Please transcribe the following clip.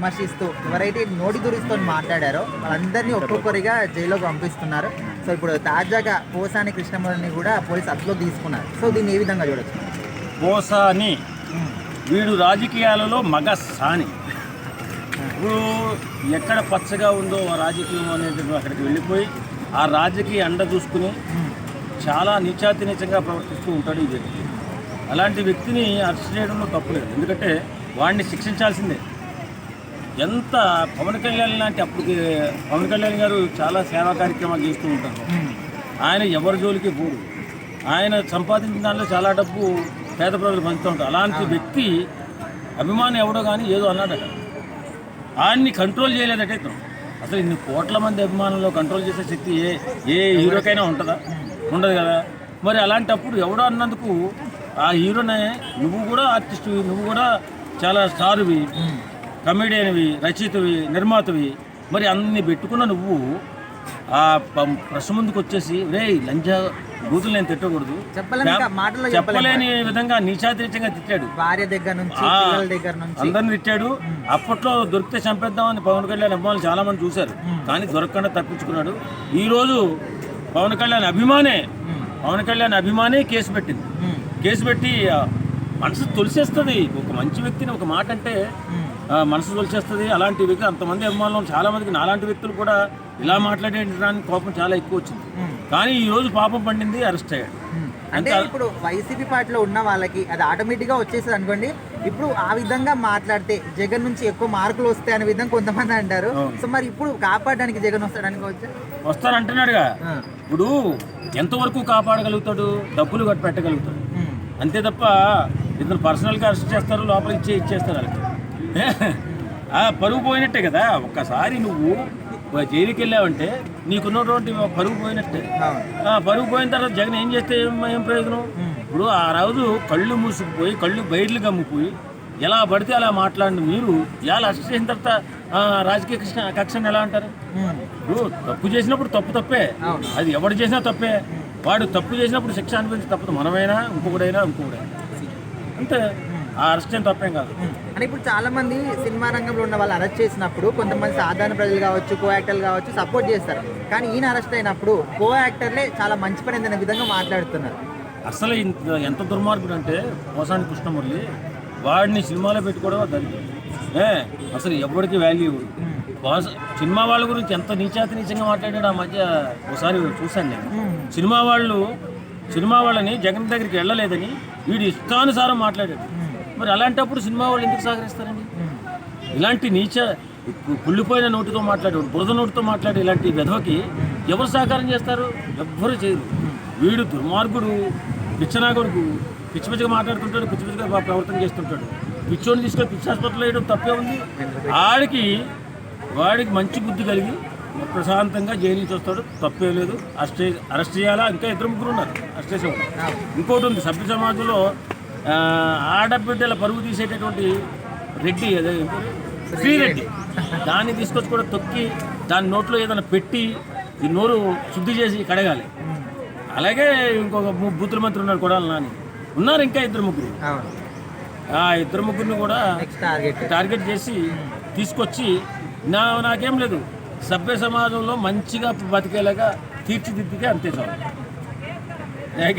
విమర్శిస్తూ ఎవరైతే నోటి దురిస్తూ మాట్లాడారో వాళ్ళందరినీ ఒక్కొక్కరిగా జైల్లోకి పంపిస్తున్నారు. సో ఇప్పుడు తాజాగా పోసాని కృష్ణమూర్తిని కూడా పోలీసు అదుపులో తీసుకున్నారు. సో దీన్ని ఏ విధంగా చూడొచ్చు? పోసాని వీడు రాజకీయాలలో మగ సాని. ఇప్పుడు ఎక్కడ పచ్చగా ఉందో ఆ రాజకీయం అనేది అక్కడికి వెళ్ళిపోయి ఆ రాజకీయ అండ చూసుకుని చాలా నీచాతి నీచంగా ప్రవర్తిస్తూ ఉంటాడు ఈ వ్యక్తి. అలాంటి వ్యక్తిని అరెస్ట్ చేయడంలో తప్పులేదు ఎందుకంటే వాడిని శిక్షించాల్సిందే. ఎంత పవన్ కళ్యాణ్ లాంటి అప్పటికి పవన్ కళ్యాణ్ గారు చాలా సేవా కార్యక్రమాలు చేస్తూ ఉంటారు. ఆయన ఎవరి జోలికి పోడు ఆయన సంపాదించిన దాంట్లో చాలా డబ్బు పేద ప్రజలు పంచుతూ ఉంటారు. అలాంటి వ్యక్తి అభిమానం ఎవడో కానీ ఏదో అన్నాడట. ఆయన్ని కంట్రోల్ చేయలేదట ఇతను. అసలు ఇన్ని కోట్ల మంది అభిమానుల్లో కంట్రోల్ చేసే శక్తి ఏ ఏ హీరోకైనా ఉంటుందా? ఉండదు కదా? మరి అలాంటప్పుడు ఎవడో అన్నందుకు ఆ హీరోనే నువ్వు కూడా ఆర్టిస్టువి నువ్వు కూడా చాలా స్టార్వి. కమెడియన్వి రచయితవి నిర్మాతవి మరి అన్ని పెట్టుకున్న నువ్వు ఆ ప- ప్రెస్ ముందుకు వచ్చేసి రే లంజా బూతులు నేను తిట్టకూడదు. చెప్పలేని విధంగా నీచాతిరీచంగా తిట్టాడు. భార్య దగ్గర నుంచి దగ్గర నుంచి. అందరిని తిట్టాడు. అప్పట్లో దొరికితే చంపేద్దామని పవన్ కళ్యాణ్ అభిమానులు చాలా మంది చూశారు కానీ దొరకకుండా తప్పించుకున్నాడు. ఈ రోజు పవన్ కళ్యాణ్ అభిమానే పవన్ కళ్యాణ్ అభిమానే కేసు పెట్టింది. కేసు పెట్టి మనసు తొలిసేస్తుంది. ఒక మంచి వ్యక్తిని ఒక మాట అంటే మనసు తొలిచేస్తుంది అలాంటి వ్యక్తి అంతమంది అభిమానులు చాలా మందికి నాలాంటి వ్యక్తులు కూడా ఇలా మాట్లాడేటానికి కోపం చాలా ఎక్కువ వచ్చింది. కానీ ఈ రోజు పాపం పండింది అరెస్ట్ అయ్యాడు. అంటే ఇప్పుడు వైసీపీ పార్టీలో ఉన్న వాళ్ళకి అది ఆటోమేటిక్గా వచ్చేస్తుంది అనుకోండి. ఇప్పుడు ఆ విధంగా మాట్లాడితే జగన్ నుంచి ఎక్కువ మార్కులు వస్తాయి అనే విధంగా కొంతమంది అంటారు. సో మరి ఇప్పుడు కాపాడడానికి జగన్ వస్తాడని వస్తానంటున్నాడుగా ఇప్పుడు ఎంతవరకు కాపాడగలుగుతాడు? డబ్బులు కట్టి పెట్టగలుగుతాడు అంతే తప్ప ఇతను పర్సనల్గా అరెస్ట్ చేస్తారు లోపల ఇచ్చే ఇచ్చేస్తారు వాళ్ళకి. పరుగు పోయినట్టే కదా. ఒక్కసారి నువ్వు జైలుకి వెళ్ళావంటే నీకున్నటువంటి పరుగు పోయినట్టే. ఆ పరుగు పోయిన తర్వాత జగన్ ఏం చేస్తే ఏం ప్రయోజనం? ఇప్పుడు ఆ రోజు కళ్ళు మూసుకుపోయి కళ్ళు బయర్లు గమ్ముపోయి ఎలా పడితే అలా మాట్లాడిన మీరు ఇలా అరెస్ట్ చేసిన తర్వాత రాజకీయ కక్ష కక్షను ఎలా అంటారు? ఇప్పుడు తప్పు చేసినప్పుడు తప్పు తప్పే. అది ఎవడు చేసినా తప్పే. వాడు తప్పు చేసినప్పుడు శిక్ష అనిపించి తప్పదు. మనమైనా ఇంకొకడైనా ఇంకొకడైనా అంతే. ఆ అరెస్ట్ ఏం తప్పేం కాదు. అంటే ఇప్పుడు చాలా మంది సినిమా రంగంలో ఉన్న వాళ్ళు అరెస్ట్ చేసినప్పుడు కొంతమంది సాధారణ ప్రజలు కావచ్చు కో యాక్టర్లు కావచ్చు సపోర్ట్ చేస్తారు. కానీ ఈయన అరెస్ట్ అయినప్పుడు కో యాక్టర్లే చాలా మంచి పని అనే విధంగా మాట్లాడుతున్నారు. అసలు ఎంత దుర్మార్గుడు అంటే పోసాని కృష్ణమురళి వాడిని సినిమాలో పెట్టుకోవడం దరిద్రం ఏ అసలు ఎవరికి వాల్యూ సినిమా వాళ్ళ గురించి ఎంత నీచాతి నీచంగా మాట్లాడాడు ఆ మధ్య ఒకసారి చూశాను నేను. సినిమా వాళ్ళు సినిమా వాళ్ళని జగన్ దగ్గరికి వెళ్ళలేదని వీడు ఇష్టానుసారం మాట్లాడాడు. మరి అలాంటప్పుడు సినిమా వాళ్ళు ఎందుకు సహకరిస్తారండి? ఇలాంటి నీచ కుళ్ళిపోయిన నోటితో మాట్లాడేవాడు బురద నోటితో మాట్లాడే ఇలాంటి విధవకి ఎవరు సహకారం చేస్తారు? ఎవ్వరు చేయరు. వీడు దుర్మార్గుడు పిచ్చనాగుడుకు పిచ్చి పిచ్చిగా మాట్లాడుతుంటాడు పిచ్చి పిచ్చిగా ప్రవర్తన చేస్తుంటాడు. పిచ్చోని తీసుకొని పిచ్చి హాస్పిటల్ వేయడం తప్పే ఉంది. ఆడికి వాడికి మంచి బుద్ధి కలిగి ప్రశాంతంగా జైలు నుంచి వస్తాడు. తప్పే లేదు. అరెస్ట్ అరెస్ట్ చేయాలా? ఇంకా ఇద్దరు ముగ్గురు ఉన్నారు. అరెస్ట్ చేసేవాడు ఇంకోటి ఉంది. సభ్య సమాజంలో ఆడబిడ్డల పరుగు తీసేటటువంటి రెడ్డి అదే? శ్రీరెడ్డి. దాన్ని తీసుకొచ్చి కూడా తొక్కి దాని నోట్లో ఏదైనా పెట్టి ఈ నోరు శుద్ధి చేసి కడగాలి. అలాగే ఇంకొక బూతుల మంత్రి ఉన్నారు కూడా నాని. ఉన్నారు ఇంకా ఇద్దరు ముగ్గురు. ఆ ఇద్దరు ముగ్గురిని కూడా టార్గెట్ చేసి తీసుకొచ్చి నా నాకేం లేదు. సభ్య సమాజంలో మంచిగా బతికేలాగా తీర్చిదిద్దితే అంతే చాలు. Thank you